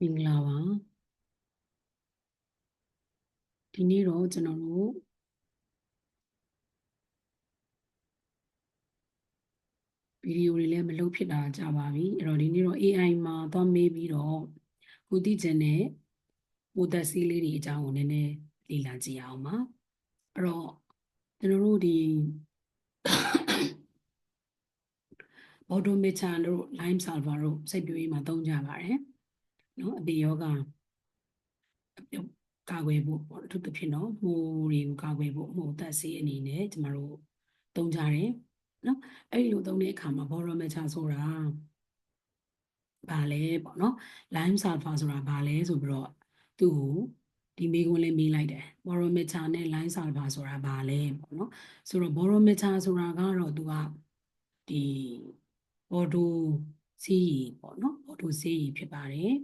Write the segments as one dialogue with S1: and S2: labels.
S1: မင်္ဂလာပါဒီနေ့တော့ကျွန်တော်တို့ဗီဒီယိုတွေလည်းမလုပ်ဖြစ်တာကြာပါပြီအဲ့တော့ဒီနေ့တော့ AI မှာသွားမေးပြီးတော့ကိုသိချင်တဲ့ပိုသက်စီးလေးတွေအကြောင်းကိုနည်းနည်းလေ့လာကြည့်အောင်ပါအဲ့တော့ကျွန်တော်တို့ဒီ Automaton တို့ Lime Solver တို့စိတ်ပြွေးမှာသုံးကြပါတယ် နော်အပေယောဂကာကွယ်ဖို့ပေါ့အထူးသဖြင့်တော့မှုတွေကိုကာကွယ်ဖို့မှုသက်စေးအနေနဲ့ကျမတို့သုံးကြတယ်နော်အဲ့ဒီလိုသုံးတဲ့အခါမှာ barometer ဆိုတာဘာလဲပေါ့နော် lime sulfur ဆိုတာဘာလဲဆိုပြီးတော့သူ့ကိုဒီမိကွန်းလေးမေးလိုက်တယ် barometer နဲ့ lime sulfur ဆိုတာဘာလဲပေါ့နော်ဆိုတော့ barometer ဆိုတာကတော့သူကဒီ auto စီးရီပေါ့နော် auto စီးရီဖြစ်ပါတယ်အဲ့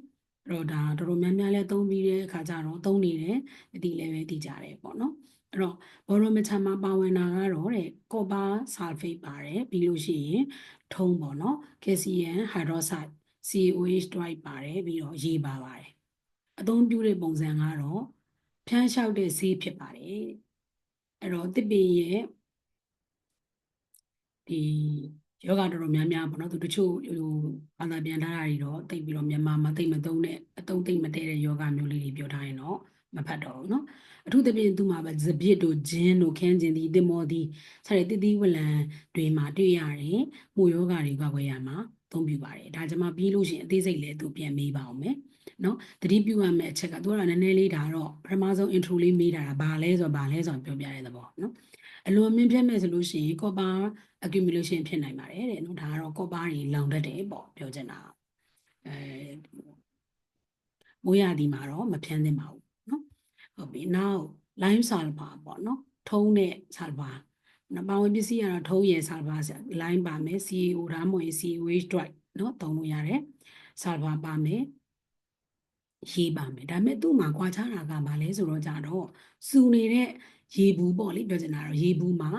S1: တော့ဒါတော်တော်များများလဲသုံးပြီးတဲ့အခါကျတော့သုံးနေတယ်အတိလည်းပဲသိကြတယ်ပေါ့နော်အဲ့တော့ barometer မှာပါဝင်တာကတော့တဲ့ copper sulfate ပါတယ်ပြီးလို့ရှိရင်ထုံးပေါ့နော် calcium hydroxide COH တွိုက်ပါတယ်ပြီးတော့ရေပါပါတယ်အသုံးပြုတဲ့ပုံစံကတော့ဖြန်းလျှောက်တဲ့ဆေးဖြစ်ပါတယ်အဲ့တော့တစ်ပင်ရဲ့ဒီ ယောဂတော်တော်များများပေါ့နော်သူတချို့ဟိုဘာသာပြန်ထားတာတွေတော့တိတ်ပြီးတော့မြန်မာမှာတိတ်မသုံးတဲ့အသုံးတိတ်မတည့်တဲ့ယောဂမျိုးလေးတွေပြောထားရင်တော့မဖတ်တော့ဘူးเนาะအထူးသဖြင့်သူမှာပဲဇပစ်တို့ဂျင်းတို့ခန်းကျင်ဒီတင်မောဒီဆက်ရတိတိဝလံတွေမှာတွေ့ရတယ်မှုယောဂတွေကကွယ်ရမှာသုံးပြပါတယ်ဒါကြမှာပြီးလို့ရှိရင်အသေးစိတ်လည်းသူပြန်မေးပါအောင်မယ်เนาะတတိပြုရမယ့်အချက်ကသူကနည်းနည်းလေးဒါတော့ပထမဆုံး intro လေးမေးတာကဘာလဲဆိုတော့ဘာလဲဆိုတော့ပြောပြတဲ့သဘောเนาะ အလွန်မြင့်ပြတ်မဲ့ဆိုလို့ရှိရင် copper accumulation ဖြစ်နိုင်ပါတယ်တဲ့နော်ဒါကတော့ copper တွေလောင်တတ်တယ်ပေါ့ပြောချင်တာအဲမိုးရသည်မှာတော့မဖြန်းသင့်ပါဘူးနော်ဟုတ်ပြီနောက် lime sulfur ပေါ့နော်ထုံးတဲ့ sulfur နော်ပါဝင်ပစ္စည်းကတော့ထုံးရယ် sulfur lime ပါမယ် CaO ဒါမှမဟုတ် COH drive နော်သုံးလို့ရတယ် sulfur ပါမယ်ရေးပါမယ်ဒါပေမဲ့သူ့မှာကွာခြားတာကဘာလဲဆိုတော့ကြတော့စူနေတဲ့ ရေဘူးပေါ့လေပြောချင်တာတော့ရေဘူးမှာ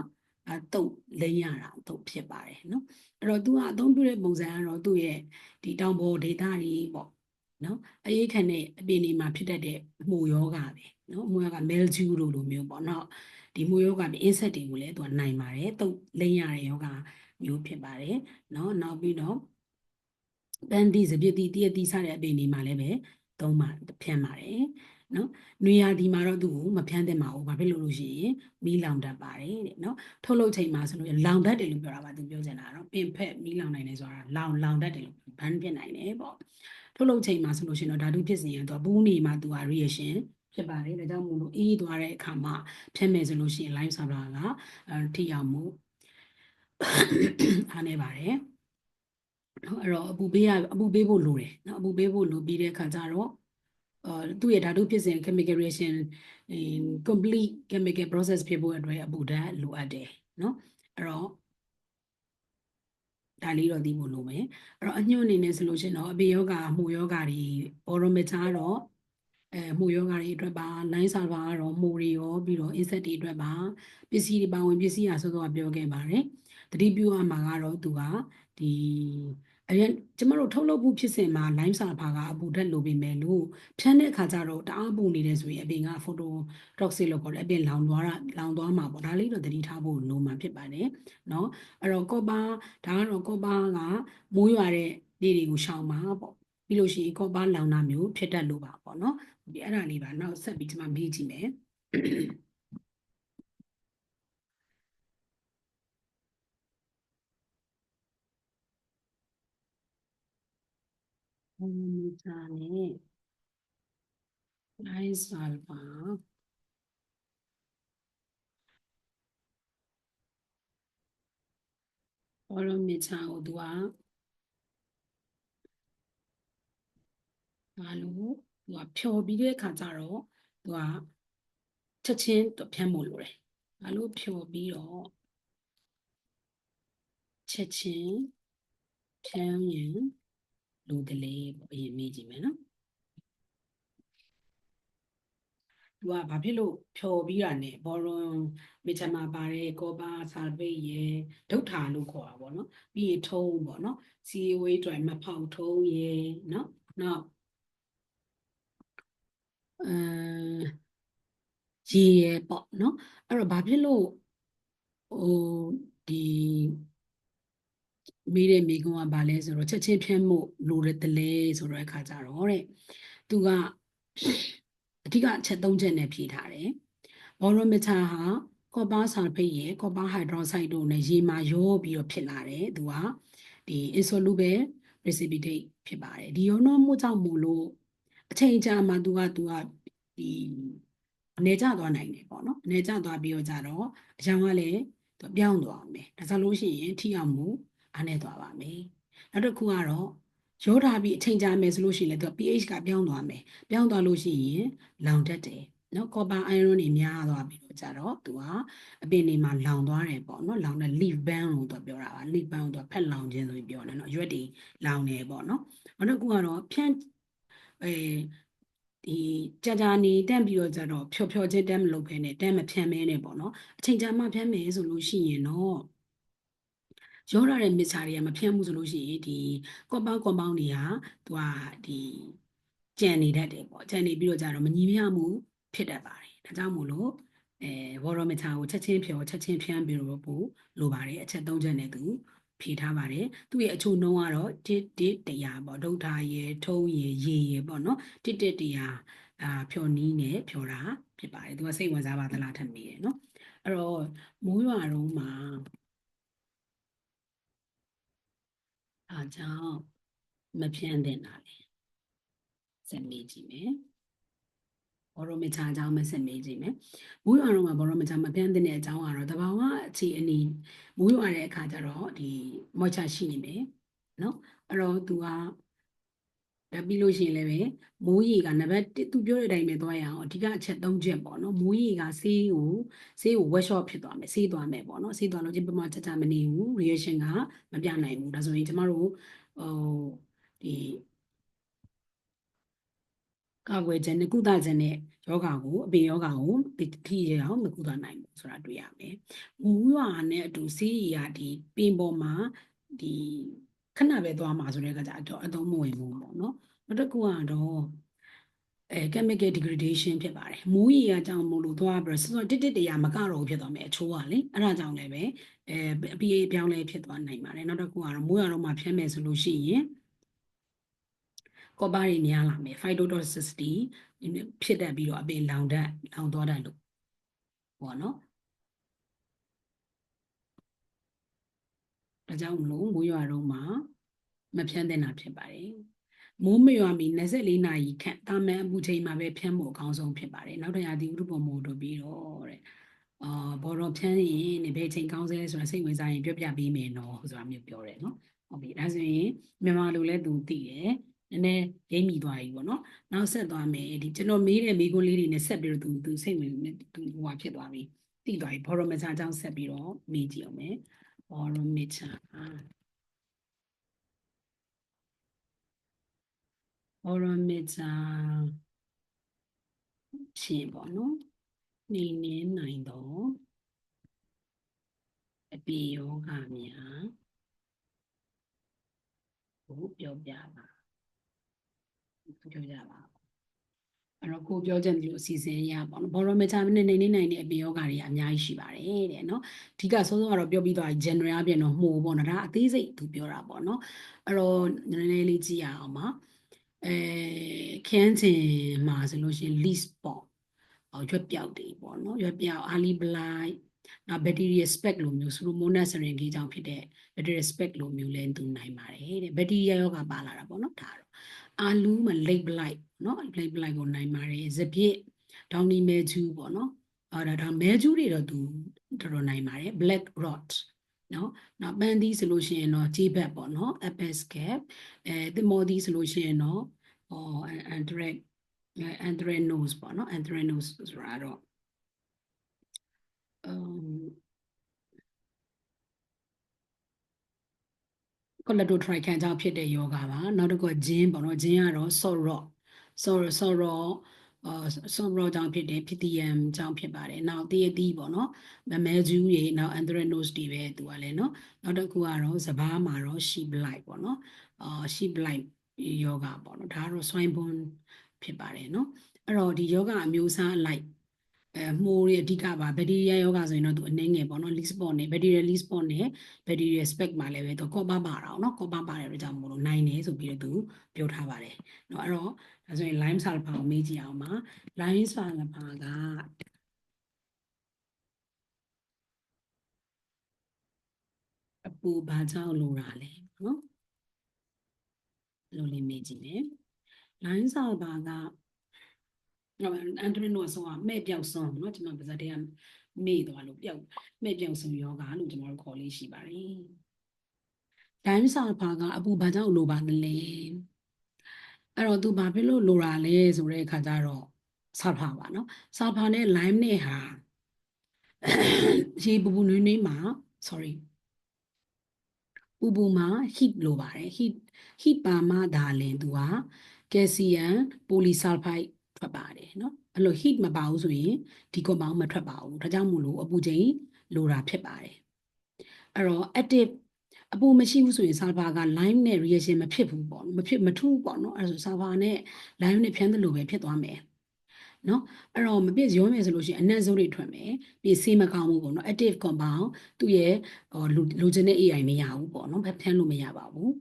S1: အတုတ်လိမ့်ရတာအတုတ်ဖြစ်ပါတယ်နော်အဲ့တော့ तू ကအသုံးပြုတဲ့ပုံစံကတော့သူ့ရဲ့ဒီတောင်ပေါ်ဒေတာတွေပေါ့နော်အရေးခံတဲ့အပြင်ဒီမှာဖြစ်တတ်တဲ့မှုယောဂပဲနော်မှုယောဂ mildew လို့လိုမျိုးပေါ့နော်ဒီမှုယောဂပြီး insect တွေကိုလည်းသူကနိုင်ပါတယ်တုတ်လိမ့်ရတဲ့ယောဂမျိုးဖြစ်ပါတယ်နော်နောက်ပြီးတော့ပန်းဒီစပြစ်တီတည့်တီးစားတဲ့အပင်ဒီမှာလည်းပဲသုံးပါဖြန်းပါတယ် နော်နွေရာသီမှာတော့သူ့ကိုမဖြန်းသင့်ပါဘူးဘာဖြစ်လို့လို့ရှိရင်မီးလောင်တတ်ပါတယ်တဲ့နော်ထုတ်လုပ်ချိန်မှာဆိုလို့လောင်တတ်တယ်လို့ပြောတာပါသူပြောချင်တာတော့ပင်ဖက်မီးလောင်နိုင်တယ်ဆိုတာလောင်လောင်တတ်တယ်လို့ဘန်းပြနိုင်တယ်ပေါ့ထုတ်လုပ်ချိန်မှာဆိုလို့ရှိရင်တော့ဓာတုဖြစ်စဉ်ရတော့ဘူးနေမှာသူက reaction ဖြစ်ပါတယ်ဒါကြောင့်မို့လို့အေးသွားတဲ့အခါမှာဖြတ်မယ်ဆိုလို့ရှိရင် live server ကအဲထိရောက်မှုအားနေပါတယ်နော်အဲ့တော့အပူပေးရအပူပေးဖို့လိုတယ်နော်အပူပေးဖို့လိုပြီးတဲ့အခါကျတော့အာ သူ့ရဲ့ဓာတုဖြစ်စဉ် chemical reaction complete chemical process ဖြစ်ဖို့အတွက်အပူဓာတ်လိုအပ်တယ်နော်အဲ့တော့ဒါလေးတော့သိဖို့လိုမယ်အဲ့တော့အညွှန်းအနေနဲ့ဆိုလို့ရှိရင်တော့အပေယောဂမှုယောဂတွေ barometer တော့အဲမှုယောဂတွေအတွက်ပါ line server ကတော့မှုတွေရောပြီးတော့ insect တွေအတွက်ပါပစ္စည်းတွေပါဝင်ပစ္စည်းရာဆိုတော့ပြောခဲ့ပါတယ်တတိပြုအမှာကတော့သူကဒီ အရင်ကျမတို့ထုတ်လုပ်မှုဖြစ်စဉ်မှာ lime sulfur ကအပူဓာတ်လိုပေမဲ့လို့ဖြန်းတဲ့အခါကျတော့တအားပူနေတယ်ဆိုရင်အပြင်က photo toxic လို့ခေါ်တယ်အပြင်လောင်သွားတာလောင်သွားမှာပေါ့ဒါလေးတော့သတိထားဖို့လိုမှာဖြစ်ပါတယ်เนาะအဲ့တော့ copper ဒါကတော့ copper ကမိုးရွာတဲ့နေ့တွေကိုရှောင်ပါပေါ့ပြီးလို့ရှိရင် copper လောင်တာမျိုးဖြစ်တတ်လို့ပါပေါ့เนาะဒီအဲ့ဒါလေးပါနောက်ဆက်ပြီးကျမမေးကြည့်မယ် อืมဂျာနဲ့ nice alpha ဘောလုံးမြချာကိုသူကဘာလို့သူကဖြော်ပြီးတဲ့အခါကျတော့သူကချက်ချင်းဖြန်းဖို့လိုတယ်ဘာလို့ဖြော်ပြီးတော့ချက်ချင်းဖြန်းရင် လိုတလေပေါ့အရင်မေးကြည့်မယ်နော်သူကဘာဖြစ်လို့ဖြော်ပြီးတာ ਨੇ ဘောရွန်မေချာမှာပါတဲ့ကောပါဆာပိတ်ရေဒုတ်ထာလို့ခေါ်တာပေါ့နော်ပြီးရင်ထုံးပေါ့နော် CAO အတွက်မဖောက်ထုံးရေနော်နောက်ရေရယ်ပေါ့နော်အဲ့တော့ဘာဖြစ်လို့ဟိုဒီ မိတဲ့မိကုံကဘာလဲဆိုတော့ချက်ချင်းဖြန်းမှုလိုတဲ့တလဲဆိုတော့အခါကြတော့တဲ့သူကအဓိကအချက်၃ချက်နဲ့ဖြေထားတယ်ဘောရိုမီတာဟာကော်ပါဆာဖိတ်ရယ်ကော်ပါဟိုက်ဒရိုဆိုက်တို့နဲ့ရေမှာရောပြီးတော့ဖြစ်လာတယ်သူကဒီ insoluble precipitate ဖြစ်ပါတယ်ဒီရောနှောမှုကြောင့်မို့လို့အချိန်ကြာမှသူကသူကဒီအနေကျသွားနိုင်တယ်ပေါ့နော်အနေကျသွားပြီးတော့ကြတော့အကြောင်းကလည်းသူပြောင်းသွားမယ်ဒါဆိုလို့ရှိရင်ထိအောင်မှု အားနေသွားပါမယ်နောက်တစ်ခုကတော့ရောထားပြီးအချိန်ကြာမယ်ဆိုလို့ရှိရင်လည်းသူ pH ကပြောင်းသွားမယ်ပြောင်းသွားလို့ရှိရင်လောင်တတ်တယ်နော်ကော်ပါအိုင်ရွန်တွေများသွားပြီးတော့ကြတော့သူကအပင်တွေမှာလောင်သွားတယ်ပေါ့နော်လောင်တဲ့ leaf ban လို့သူပြောတာပါ leaf ban ကိုသူဖက်လောင်ခြင်းဆိုပြီးပြောတယ်နော်ရွက်တွေလောင်နေပေါ့နော်နောက်တစ်ခုကတော့ဖြန့်အဲဒီကြာကြာနေတန့်ပြီးတော့ကြတော့ဖြော်ဖြော်ချင်းတန့်မလုပ်ဖ ೇನೆ တန့်မဖြန့်မဲနဲ့ပေါ့နော်အချိန်ကြာမှဖြန့်မယ်ဆိုလို့ရှိရင်တော့ ရောရတဲ့မစ်ချာတွေကမဖြန့်မှုဆိုလို့ရှိရင်ဒီကော့ပေါင်းကွန်ပေါင်းတွေကသူကဒီကြံနေတတ်တယ်ပေါ့ကြံနေပြီးတော့ကြတော့မညီမျှမှုဖြစ်တတ်ပါတယ်ဒါကြောင့်မို့လို့အဲဝေါ်ရမီတာကိုချက်ချင်းဖြောချက်ချင်းဖြန်းပြီးတော့ပို့လိုပါတယ်အချက်၃ချက်နဲ့သူဖြေထားပါတယ်သူ့ရဲ့အချို့နှုံးကတော့တစ်တစ်တရားပေါ့ဒုဋ္ဌာရေထုံးရေရေရေပေါ့နော်တစ်တစ်တရားအာဖြော်နီးနဲ့ဖြော်တာဖြစ်ပါတယ်သူကစိတ်ဝင်စားပါသလားထပ်မိတယ်နော်အဲ့တော့မိုးရွာတော့မှာအား ကြောင့်မဖြန်းတင်တာလေစက်မေးကြည့်မယ်ဘောရမချာအကြောင်းမဆက်မေးကြည့်မယ်။မိုးရွာတော့မှာဘောရမချာမပြန်းတဲ့အကြောင်းကတော့တဘာဝအခြေအနေမိုးရွာတဲ့အခါကျတော့ဒီမော့ချရှိနေမယ်နော်။အဲ့တော့သူက ဒါပြီးလို့ရှိရင်လည်းပဲမိုးရေကနံပါတ်1သူပြောတဲ့အတိုင်းပဲသွားရအောင်အဓိကအချက်၃ချက်ပေါ့နော်မိုးရေကဆေးကိုဆေးကို workshop ဖြစ်သွားမယ်ဆေးသွားမယ်ပေါ့နော်ဆေးသွားလို့ဒီပမာချက်ချမနေဘူး reaction ကမပြနိုင်ဘူးဒါဆိုရင်ကျမတို့ဟိုဒီကာကွယ်ခြင်းနဲ့ကုသခြင်းနဲ့ယောဂါကိုအပေယောဂါကိုတိတိရအောင်မကုသနိုင်ဘူးဆိုတာတွေ့ရမယ်။မူရွာနဲ့အတူဆေးရည်ကဒီပင်ပေါ်မှာဒီ ခဏပဲသွားမှာဆိုတဲ့ကကြတော့အသုံးမဝင်ဘူးပေါ့နော်။နောက်တစ်ခုကတော့အဲ chemical degradation ဖြစ်ပါတယ်။မိုးရေအကြောင်းမို့လို့သွားပြီးတော့စောတစ်တစ်တရာမကတော့ဖြစ်သွားမယ်အချိုးကလေ။အဲ့ဒါကြောင့်လည်းပဲအဲအပြေအပြောင်းလဲဖြစ်သွားနိုင်ပါတယ်။နောက်တစ်ခုကတော့မိုးရတော့မှဖြန်းမယ်ဆိုလို့ရှိရင်ကောပါတွေများလာမယ် phytotoxicity ဖြစ်တတ်ပြီးတော့အပင်လောင်တတ်လောင်သွားတတ်လို့ပေါ့နော် ဒါကြောင့်မလို့မိုးရွာတော့မှမဖြန်းသင့်တာဖြစ်ပါတယ်မိုးမရွာမီ24နာရီခန့်တာမန်အပူချိန်မှာပဲဖြန်းဖို့အကောင်းဆုံးဖြစ်ပါတယ်နောက်တရာဒီဥပ္ပမို့တို့ပြီးတော့တဲ့အာဘော်တော်ဖြန်းရင်နေဘယ်ချိန်ကောင်းစဲဆိုတာစိတ်ဝင်စားရင်ပြောပြပေးမယ်နော်ဆိုတာမျိုးပြောတယ်နော်ဟုတ်ပြီဒါဆိုရင်မြန်မာလူလည်းသူသိတယ်နည်းနည်းရိပ်မိသွားပြီပေါ့နော်နောက်ဆက်သွားမယ်ဒီကျွန်တော်မေးတဲ့မေးခွန်းလေးတွေနဲ့ဆက်ပြီးတော့သူသူစိတ်ဝင်သူဟိုဟာဖြစ်သွားပြီသိသွားပြီဘောရမချာအကြောင်းဆက်ပြီးတော့မေးကြည့်အောင်မယ် ဘောရမချာဘောရမချာရှင်းပေါ့နော်နေနေနိုင်တော့အပြေယောဂများကိုပြောပြပါပြောကြပါ အဲ့တော့ကိုပြောချက်မျိုးအစီအစဉ်ရပါတော့ဘောရမချာနဲ့နေနေနိုင်တဲ့အပြင်ယောဂတွေအများကြီးရှိပါတယ်တဲ့နော်အဓိကဆုံးဆုံးကတော့ပြောပြီးသွား general အပြင်တော့မှုပေါ့နော်ဒါအသေးစိတ်သူပြောတာပေါ့နော်အဲ့တော့နည်းနည်းလေးကြည့်ရအောင်ပါအဲခန်းချင်မှာဆိုလို့ရှိရင် list ပေါ့ဟောရွက်ပြောက်တွေပေါ့နော်ရွက်ပြောက် early blight နောက် bacteria spec လိုမျိုး pseudomonas syringe ကြောင့်ဖြစ်တဲ့ bacteria spec လိုမျိုးလဲသူနိုင်ပါတယ်တဲ့ bacteria ယောဂပါလာတာပေါ့နော်ဒါတော့ အာလူးမှာလိပ်ပလိုက်နော်လိပ်ပလိုက်ကိုနိုင်ပါတယ်စပြစ်ဒေါင်းနီမဲကျူးပေါ့နော်အာဒါဒါမဲကျူးတွေတော့သူတော်တော်နိုင်ပါတယ် black rot နော်နောက်ပန်းသီးဆိုလို့ရှိရင်တော့ဂျေးဘက်ပေါ့နော် apple cap အဲသင်မောသီးဆိုလို့ရှိရင်တော့ဟော anthrac anthrac nose ပေါ့နော် anthrac nose ဆိုတာတော့ um collateral ကြောင့်ဖြစ်တဲ့ယောဂါပါနောက်တစ်ခုဂျင်းပေါ့နော်ဂျင်းကတော့ sorrow sorrow sorrow အာဆောရောကြောင့်ဖြစ်တယ်ဖီတီယမ်ကြောင့်ဖြစ်ပါတယ်။နောက်တရတီးပေါ့နော်။မမဲဂျူးတွေနောက်အန်ဒရနို့စ်တွေပဲသူကလည်းနော်။နောက်တစ်ခုကတော့စဘာမှာတော့ရှီပလိုက်ပေါ့နော်။အာရှီပလိုက်ယောဂပေါ့နော်။ဒါကတော့ဆွိုင်းဘွန်းဖြစ်ပါတယ်နော်။အဲ့တော့ဒီယောဂအမျိုးအစားလိုက် အဲမှုရအဓိကပါဘက်တီးရီးယားယောဂဆိုရင်တော့သူအနေငယ်ပေါ့နော် least spot နဲ့ bacterial least spot နဲ့ bacterial spec မှာလည်းပဲသူကောပါပါတာเนาะကောပါပါတယ်အတွက်ကြောင့်မို့လို့နိုင်နေဆိုပြီးတော့သူပြောထားပါတယ်เนาะအဲ့တော့ဒါဆိုရင် lime sulfur ကိုမေးကြည့်အောင်ပါ lime sulfur ကအပူဘာကြောင့်လိုတာလဲเนาะလိုလေးမေးကြည့်မယ် line sulfur က အန်ဒရနိုဆိုတာမဲ့ပြောက်ဆုံးเนาะကျွန်မပါဇက်တွေကမေ့သွားလို့ပြောက်မဲ့ပြောက်ဆုံးယောဂလို့ကျွန်တော်တို့ခေါ်လေးရှိပါတယ် line sulfur ကအပူဘာကြောင့်လိုပါလဲအဲ့တော့သူဘာဖြစ်လို့လိုတာလဲဆိုတဲ့အခါကျတော့ sulfur ပါเนาะ sulfur နဲ့ lime နဲ့ဟာရေပူပူနွေးနွေးမှာ sorry ပူပူမှာ heat လိုပါတယ် heat heat ပါမှဒါလင်သူက calcium polysulfide ထွက်ပါတယ်เนาะအဲ့လို heat မပါဘူးဆိုရင်ဒီ compound မထွက်ပါဘူးဒါကြောင့်မို့လို့အပူချိန်လိုတာဖြစ်ပါတယ်အဲ့တော့ active အပူမရှိဘူးဆိုရင် sulfur က lime နဲ့ reaction မဖြစ်ဘူးပေါ့မဖြစ်မထူးပေါ့เนาะအဲ့ဒါဆို sulfur နဲ့ lime နဲ့ဖြန်းသလိုပဲဖြစ်သွားမယ် နော်အဲ့တော့မပြည့်ရောမယ်ဆိုလို့ရှိရင်အနက်ဆုံးတွေထွက်မယ်ပြီးဆေးမကောင်းဘူးပေါ့နော် active compound သူ့ရဲ့ဟိုလိုချင်တဲ့ AI မရဘူးပေါ့နော်ဖျန်းလို့မရပါဘူး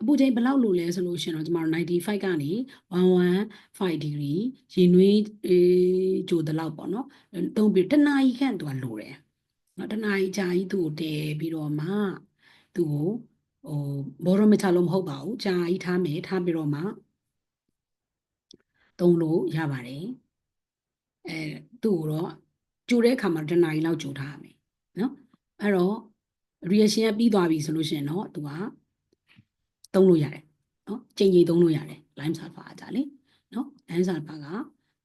S1: အပူချိန်ဘယ်လောက်လိုလဲဆိုလို့ရှိရင်တော့ကျမတို့95ကနေ115 degree ရေနွေးအေးကြိုတဲ့လောက်ပေါ့နော်သုံးပြီးတစ်နာရီခန့်သူကလိုတယ်နော်တစ်နာရီကြာကြီးသူ့ကိုတည်ပြီးတော့မှသူ့ကိုဟိုဘောရမီတာလို့မဟုတ်ပါဘူးကြာကြီးထားမယ်ထားပြီးတော့မှသုံးလို့ရပါတယ် အဲသူ့ကိုတော့ကြိုတဲ့အခါမှာတစ်နာရီလောက်ကြိုထားရမယ်နော်အဲ့တော့ reaction ကပြီးသွားပြီဆိုလို့ရှိရင်တော့သူကသုံးလို့ရတယ်နော်ချိန်ချိန်သုံးလို့ရတယ် lime sulfur အကြလေနော် lime sulfur က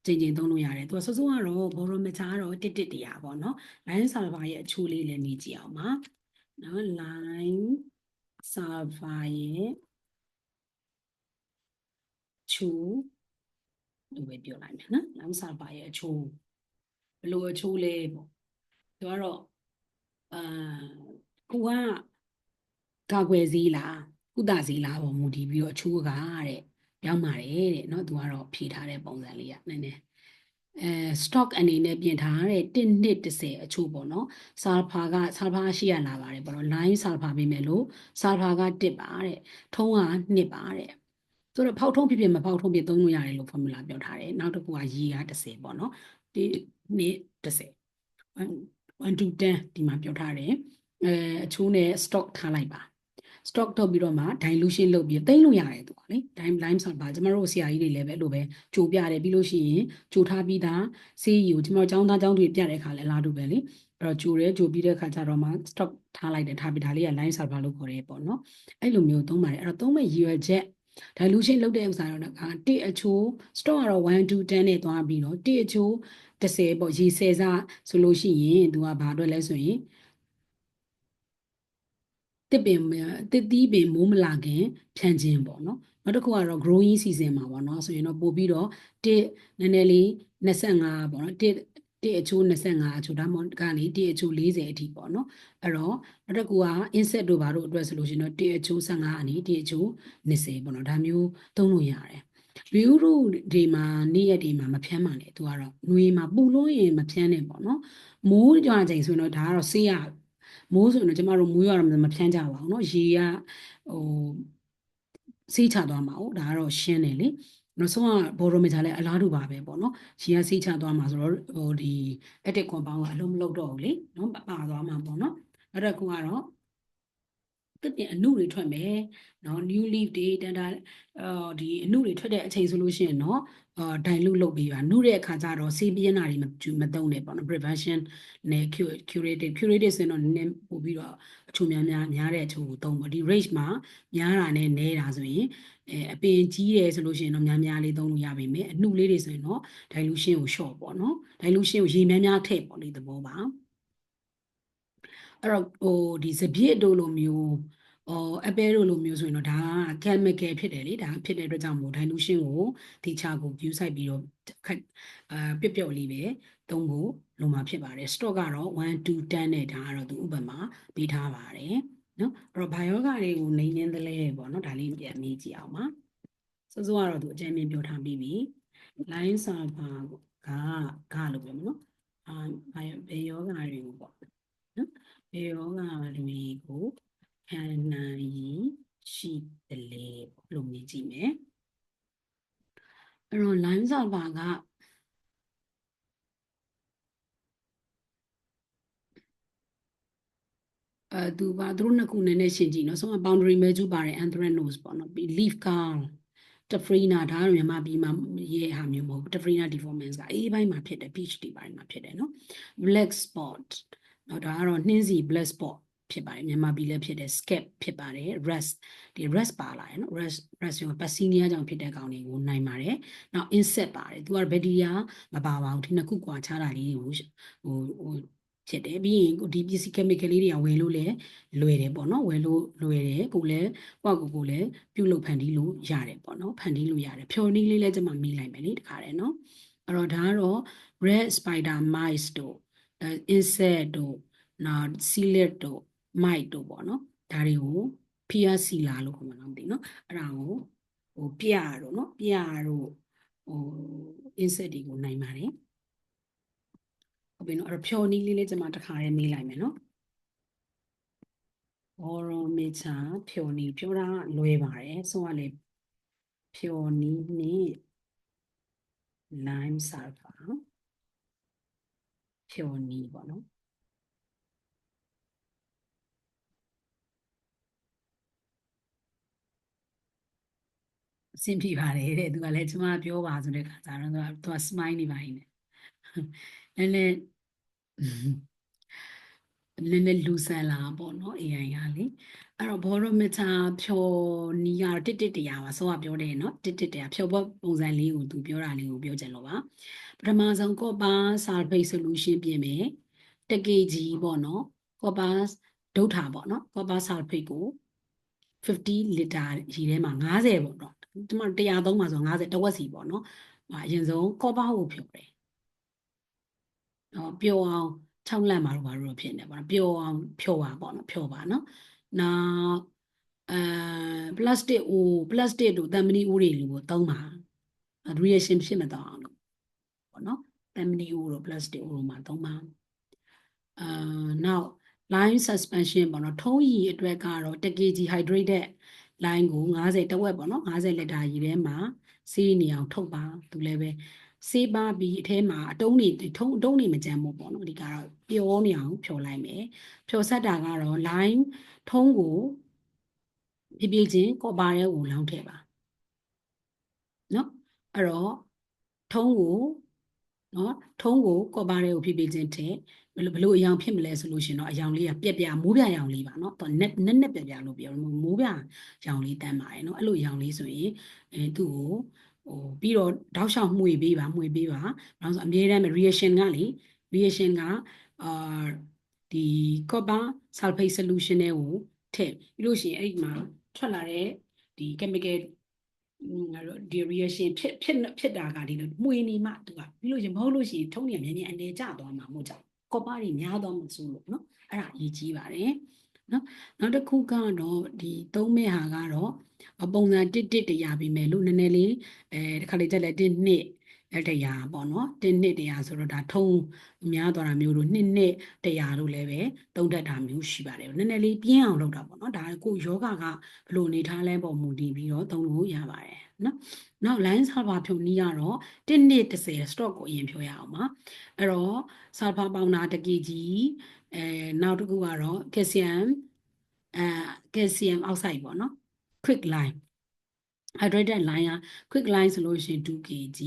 S1: ချိန်ချိန်သုံးလို့ရတယ်သူကစစိုးကတော့ barometer ကတော့တစ်တစ်တရားပေါ့နော် lime sulfur ရဲ့အချိုးလေးလည်းမြည်ကြည့်အောင်ပါနော် lime sulfur ရဲ့ချိုး လို့ပဲပြောလိုက်မယ်နော်လမ်းစာပါရဲ့အချိုးဘလို့အချိုးလဲပေါ့သူကတော့အာကိုကကာကွယ်စည်းလားကုသစည်းလားပေါ့မူတည်ပြီးတော့အချိုးကတဲ့ပြောင်းပါတယ်တဲ့နော်သူကတော့ဖြေထားတဲ့ပုံစံလေးကနည်းနည်းအဲ stock အနေနဲ့ပြင်ထားတဲ့1နှစ်30အချို့ပေါ့နော်ဆာလဖာကဆာလဖာရှိရလာပါတယ်ပေါ့နော် line ဆာလဖာပေးမယ်လို့ဆာလဖာက1ပါတဲ့ထုံးက2ပါတဲ့ ဆိုတော့ဖောက်ထုံးဖြစ်ဖြစ်မဖောက်ထုံးဖြစ်သုံးလို့ရတယ်လို့ formula ပြောထားတယ်နောက်တစ်ခုကရေက30ပေါ့နော်ဒီနေ့30 1 to 10ဒီမှာပြောထားတယ်အဲအချိုးနဲ့ stock ထားလိုက်ပါ stock ထုတ်ပြီးတော့မှ dilution လုပ်ပြီးသိမ့်လို့ရတယ်သူကလေ time lime ဆိုတာကျမတို့ဆရာကြီးတွေလည်းပဲအဲ့လိုပဲကြိုပြတယ်ပြီးလို့ရှိရင်ကြိုထားပြီးသားဆေးရီကိုကျမတို့ចောင်းသားចောင်းတွေပြတဲ့အခါလည်းအလားတူပဲလေအဲ့တော့ကြိုတယ်ကြိုပြီးတဲ့အခါကျတော့မှ stock ထားလိုက်တယ်ထားပြီးဒါလေးက line server လို့ခေါ်တယ်ပေါ့နော်အဲ့လိုမျိုးသုံးပါတယ်အဲ့တော့သုံးမဲ့ရည်ရွယ်ချက် dilution လုပ်တဲ့ဥစ္စာတော့က1အချိုး stock ကတော့1 to 10နဲ့သွားပြီးတော့1အချိုး30ပေါ့ရေဆယ်စားဆိုလို့ရှိရင်သူကဘာအတွက်လဲဆိုရင်တစ်ပင်တစ်သီးပင်မိုးမလာခင်ဖြန့်ခြင်းပေါ့နော်နောက်တစ်ခုကတော့ growing season မှာပေါ့နော်ဆိုရင်တော့ပို့ပြီးတော့တစ်နည်းနည်းလေး25ပေါ့နော်တစ် တစ်အချိုး25အချိုးဒါမှမဟုတ်ကနေတစ်အချိုး40အထိပေါ့နော်အဲ့တော့နောက်တစ်ခုက insect တို့ဘာတို့အတွက်ဆိုလို့ရှိရင်တော့တစ်အချိုး15အနေတစ်အချိုး20ပေါ့နော်ဒါမျိုးသုံးလို့ရတယ် view တို့ဒီမှာနေ့ရက်ဒီမှာမဖြန်းပါနဲ့သူကတော့ຫນွေမှာပူလို့ရင်မဖြန်းနဲ့ပေါ့နော်မိုးကြွားချိန်ဆိုရင်တော့ဒါကတော့ဆေးရမိုးဆိုရင်တော့ကျမတို့မိုးရတော့မဖြန်းကြပါဘူးเนาะရေကဟိုဆေးချသွားမှာဟုတ်ဒါကတော့ရှင်းတယ်လေ နောက်ဆုံးကဘော်ရိုမီတာလည်းအလားတူပါပဲပေါ့နော်ရေကဆေးချသွားမှာဆိုတော့ဟိုဒီ active compound ကအလုံးမလုံးတော့ဘူးလေနော်ပါသွားမှာပေါ့နော်အဲ့ဒါကတော့တစ်ပြင်အနုတွေထွက်မယ်နော် new leaf တွေတန်တာအော်ဒီအနုတွေထွက်တဲ့အချိန်ဆိုလို့ရှိရင်နော် အာ dilute လုပ်ပေးပါနုတဲ့အခါကျတော့ဆေးပြင်းတာတွေမမသုံးနဲ့ပေါ့နော် prevention နဲ့ curative curative ဆိုရင်တော့နည်းနည်းပို့ပြီးတော့အချို့များများများတဲ့အချို့ကိုသုံးပေါ့ဒီ range မှာများတာနဲ့နည်းတာဆိုရင်အဲအပင်ကြီးတယ်ဆိုလို့ရှိရင်တော့များများလေးသုံးလို့ရပါမယ်အနုလေးတွေဆိုရင်တော့ dilution ကို short ပေါ့နော် dilution ကိုရေများများထည့်ပေါ့လေသဘောပါအဲ့တော့ဟိုဒီစပြည့်တို့လိုမျိုး ဟိုအပဲတို့လိုမျိုးဆိုရင်တော့ဒါက chemical ဖြစ်တယ်လေဒါဖြစ်တဲ့အတွက်ကြောင့်မို့ dilution ကိုဒီချာကို view site ပြီးတော့အာပြပြလေးပဲသုံးဖို့လိုမှာဖြစ်ပါတယ် stock ကတော့1 to 10နဲ့ဒါကတော့သူဥပမာပေးထားပါတယ်နော်အဲ့တော့ဘာယောဂတွေကိုနေငင်းသလဲပေါ့နော်ဒါလေးပြန်မေးကြည့်အောင်ပါစိုးစိုးကတော့သူအကြံဉာဏ်ပြောထားပြီးပြီ line sulfur ကကလို့ပြောမယ်နော်အာဘာဘယ်ယောဂါတွေကိုပေါ့နော်ဘယ်ယောဂါတွေကို ခံနိုင်ရည်ရှိတယ်လေပေါ့လို့မြင်ကြည့်မယ်အဲ့တော့ line sulfur ကအဲသူပါသူတို့နှစ်ခုနည်းနည်းရှင်းကြည့်နော်ဆုံးမ boundary measure ပါတယ် anthracnose ပေါ့နော်ပြီး leaf curl တဖရီနာဒါကတော့မြန်မာပြည်မှာရဲ့ဟာမျိုးမဟုတ်ဘူးတဖရီနာ deformance ကအေးပိုင်းမှာဖြစ်တယ် PhD ပိုင်းမှာဖြစ်တယ်နော် black spot နော်ဒါကတော့နှင်းစီ black spot ဖြစ်ပါတယ်မြန်မာပြည်လည်းဖြစ်တယ် scab ဖြစ်ပါတယ် rust ဒီ rust ပါလာတယ်နော် rust rust ရော bacteria ကြောင့်ဖြစ်တဲ့ကောင်တွေကိုနိုင်ပါတယ်နောက် insect ပါတယ်သူက bacteria မပါပါဘူးဒီနှစ်ခုကွာခြားတာလေးတွေကိုဟိုဟိုဖြစ်တယ်ပြီးရင်ဒီပစ္စည်း chemical လေးတွေကဝယ်လို့လည်းလွယ်တယ်ပေါ့နော်ဝယ်လို့လွယ်တယ်ကိုလည်းကိုယ့်ကိုယ်ကိုလည်းပြုတ်လို့ဖန်တီးလို့ရတယ်ပေါ့နော်ဖန်တီးလို့ရတယ်ဖြော်နည်းလေးလည်းကျွန်မမေးလိုက်မယ်လေတခါတည်းနော်အဲ့တော့ဒါကတော့ red spider mice တို့ insect တို့နောက် cillet တို့ mite တို့ပေါ့နော်ဒါတွေကို pia sila လို့ခေါ်မှာတော့မသိနော်အဲ့ဒါကိုဟိုပြတို့နော်ပြတို့ဟို insect တွေကိုနိုင်ပါတယ်ဟုတ်ပြီနော်အဲ့တော့ဖြော်နီးလေးလေးကျွန်မတစ်ခါလေးမေးလိုက်မယ်နော်ဘောရောမေချာဖြော်နီးပြောတာလွယ်ပါတယ်ဆိုတော့လေဖြော်နီးနဲ့ lime sulfur ဖြော်နီးပေါ့နော် အဆင်ပြေပါတယ်တဲ့သူကလည်းကျွန်မပြောပါဆိုတဲ့ခါကျတော့သူကသူက smile နေပါ ਈ နဲ့နည်းနည်းနည်းနည်းလူဆန်လာပေါ့နော် AI ကလေအဲ့တော့ဘောရမတာဖြော်နီးရတစ်တစ်တရားပါဆိုကပြောတယ်နော်တစ်တစ်တရားဖြော်ဘောပုံစံလေးကိုသူပြောတာလေးကိုပြောချင်လို့ပါပထမဆုံးကောပါ sulfate solution ပြင်မယ်တကေကြီးပေါ့နော်ကောပါဒုတ်ထာပေါ့နော်ကောပါ sulfate ကို50လီတာရေထဲမှာ90ပေါ့နော် ဒီမှာ100သုံးပါဆို90တဝက်စီပေါ့နော်အရင်ဆုံးကောပါကိုဖြော်တယ်နော်ပျော်အောင်6လန့်မှာတော့ဘာလို့ဖြစ်နေပါလဲပျော်အောင်ဖြော်ပါပေါ့နော်ဖြော်ပါနော်နောက်အဲပလတ်စတစ်အိုပလတ်စတစ်တို့တမ်မနီအိုးတွေလူကိုသုံးပါ reaction ဖြစ်မတော့အောင်လို့ပေါ့နော်တမ်မနီအိုးတို့ပလတ်စတစ်အိုးတို့မှာသုံးပါအာနောက် line suspension ပေါ့နော်ထုံးရည်အတွက်ကတော့1 kg hydrated line ကို90တဝက်ပေါ့နော်90လီတာရည်ထဲမှာစီးနေအောင်ထုတ်ပါသူလည်းပဲစေးပါပြီးအထဲမှာအတုံးတွေထုံးအတုံးတွေမကြမ်းဘူးပေါ့နော်ဒီကတော့ပျော်နေအောင်ဖြော်လိုက်မယ်ဖြော်ဆက်တာကတော့ line ထုံးကိုပြပြချင်းကော်ပါရဲကိုလောင်းထည့်ပါနော်အဲ့တော့ထုံးကို နော်ထုံးကိုကော်ပါရဲကိုပြပြချင်းထည့်ဘယ်လိုဘယ်လိုအယောင်ဖြစ်မလဲဆိုလို့ရှင်တော့အယောင်လေးကပြက်ပြမိုးပြရောင်လေးပါနော်တော့နက်နက်နက်ပြက်ပြလို့ပြောမိုးပြရောင်လေးတန်းပါတယ်နော်အဲ့လိုရောင်လေးဆိုရင်အဲသူ့ကိုဟိုပြီးတော့တောက်လျှောက်မှွေပေးပါမှွေပေးပါဘာလို့ဆိုအမြဲတမ်း reaction ကလေ reaction ကအာဒီ copper sulfate solution တွေကိုထည့်ပြီးလို့ရှိရင်အဲ့ဒီမှာထွက်လာတဲ့ဒီ chemical ငါတို့ဒီ reaction ဖြစ်ဖြစ်ဖြစ်တာကဒီလိုမှွေနေမှသူကပြီးလို့ရှိရင်မဟုတ်လို့ရှိရင်ထုံးနေမြဲမြဲအနေကျသွားမှာမဟုတ်ကြဘူး copper တွေများသွားမှဆိုလို့နော်အဲ့ဒါအရေးကြီးပါတယ်နော်နောက်တစ်ခုကတော့ဒီသုံးမဲ့ဟာကတော့ပုံစံတစ်တစ်တရာပြီးမယ်လို့နည်းနည်းလေးအဲတခါလေကြက်လဲတစ်နှစ် အဲတရာပေါ့နော်တစ်နှစ်တရာဆိုတော့ဒါထုံများသွားတာမျိုးလို့နှစ်နှစ်တရာလို့လည်းပဲသုံးတတ်တာမျိုးရှိပါတယ်နည်းနည်းလေးပြင်းအောင်လုပ်တာပေါ့နော်ဒါကိုယောဂကဘယ်လိုအနေထားလဲပုံမူတည်ပြီးတော့သုံးလို့ရပါတယ်နော်နောက် line server ဖြုံနည်းကတော့1နှစ်30 stock ကိုအရင်ပြောရအောင်ပါအဲ့တော့ server ပေါင်းတာတကကြီးအဲနောက်တစ်ခုကတော့ calcium အဲ calcium oxide ပေါ့နော် quick line hydrated line က quick line ဆိုလို့ရှိရင်2 kg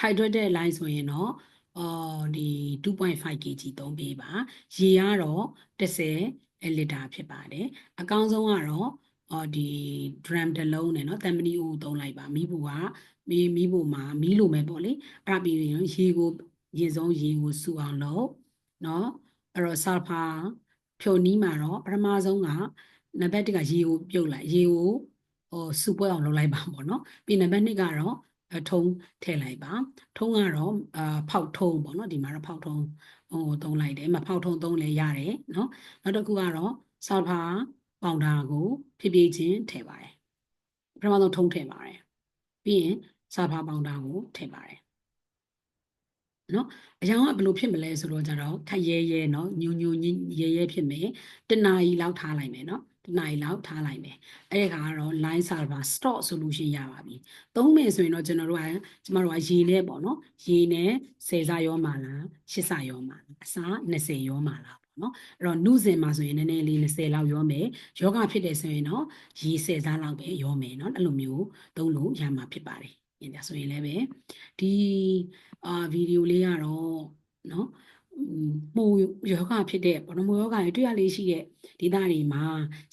S1: hydrated line ဆိုရင်တော့အော်ဒီ2.5 kg သုံးပေးပါရေကတော့30လီတာဖြစ်ပါတယ်အကောင်းဆုံးကတော့အော်ဒီ drum တစ်လုံးနဲ့เนาะတမ်မနီအိုသုံးလိုက်ပါမိဘူးကမီးမီးဖို့မှာမီးလိုမယ်ပေါ့လေအဲ့ဒါပြီးရင်ရေကိုရေဆုံးရေကိုစူအောင်လုပ်เนาะအဲ့တော့ sulfur ဖြိုနီးမှာတော့ပထမဆုံးကနံပါတ်1ကရေကိုပြုတ်လိုက်ရေကို ဟိုစူပွဲအောင်လုပ်လိုက်ပါပေါ့နော်ပြီးနံပါတ်2ကတော့ထုံးထည့်လိုက်ပါထုံးကတော့အာဖောက်ထုံးပေါ့နော်ဒီမှာတော့ဖောက်ထုံးဟိုသုံးလိုက်တယ်မဖောက်ထုံးသုံးလည်းရတယ်နော်နောက်တစ်ခုကတော့ဆာဖာပေါင်တာကိုဖြည်းဖြည်းချင်းထည့်ပါတယ်ပထမဆုံးထုံးထည့်ပါတယ်ပြီးရင်ဆာဖာပေါင်တာကိုထည့်ပါတယ်နော်အရောင်ကဘယ်လိုဖြစ်မလဲဆိုတော့ကြတော့ခက်ရဲရဲနော်ညူညူညင်ရဲရဲဖြစ်မယ်တနာရီလောက်ထားလိုက်မယ်နော် တနာရီလောက်ထားလိုက်မယ်အဲ့ဒီခါကတော့ line server stock solution ရပါပြီသုံးမယ်ဆိုရင်တော့ကျွန်တော်တို့ကကျမတို့ကရေနဲ့ပေါ့နော်ရေနဲ့10စာရောမှာလား10စာရောမှာလားအစား20ရောမှာလားပေါ့နော်အဲ့တော့နုစင်မှာဆိုရင်နည်းနည်းလေး20လောက်ရောမယ်ယောဂဖြစ်တယ်ဆိုရင်တော့ရေ10စားလောက်ပဲရောမယ်နော်အဲ့လိုမျိုးသုံးလို့ရမှာဖြစ်ပါတယ်ညဒါဆိုရင်လည်းပဲဒီအာဗီဒီယိုလေးကတော့နော် မိုးယောဂဖြစ်တဲ့ပေါ့နော်မိုးယောဂတွေတွေ့ရလေးရှိတဲ့ဒေသတွေမှာ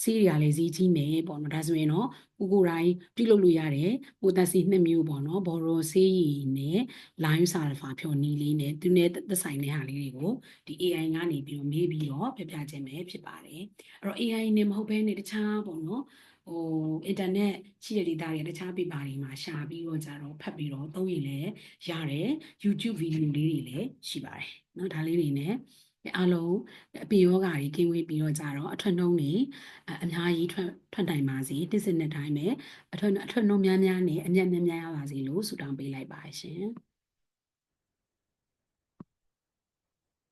S1: ဆေးတွေကလည်းဈေးကြီးမယ်ပေါ့နော်ဒါဆိုရင်တော့ကိုကိုယ်တိုင်ပြုလုပ်လို့ရတယ်ပိုတက်စီနှစ်မျိုးပေါ့နော်ဘော်ရိုဆေးရည်နဲ့လိုင်းဆာလဖာဖြော်နီးလေးနဲ့သူနဲ့သက်ဆိုင်တဲ့ဟာလေးတွေကိုဒီ AI ကနေပြီးတော့မေးပြီးတော့ပြပြခြင်းပဲဖြစ်ပါတယ်အဲ့တော့ AI နဲ့မဟုတ်ဘဲနဲ့တခြားပေါ့နော် ဟိုအင်တာနက်ရှိတဲ့ data တွေတခြား paper တွေမှာရှာပြီးတော့ကြတော့ဖတ်ပြီးတော့သုံးရင်လည်းရတယ် YouTube video လေးတွေလည်းရှိပါတယ်เนาะဒါလေးတွေနဲ့အားလုံးအပင်ယောဂါတွေကင်းဝေးပြီးတော့ကြတော့အထွတ်နှုံးတွေအအများကြီးထွက်ထွက်နိုင်ပါစေတစ်စနစ်တိုင်းပဲအထွတ်အထွတ်နှုံးများများနဲ့အမြတ်များများရပါစေလို့ဆုတောင်းပေးလိုက်ပါရှင်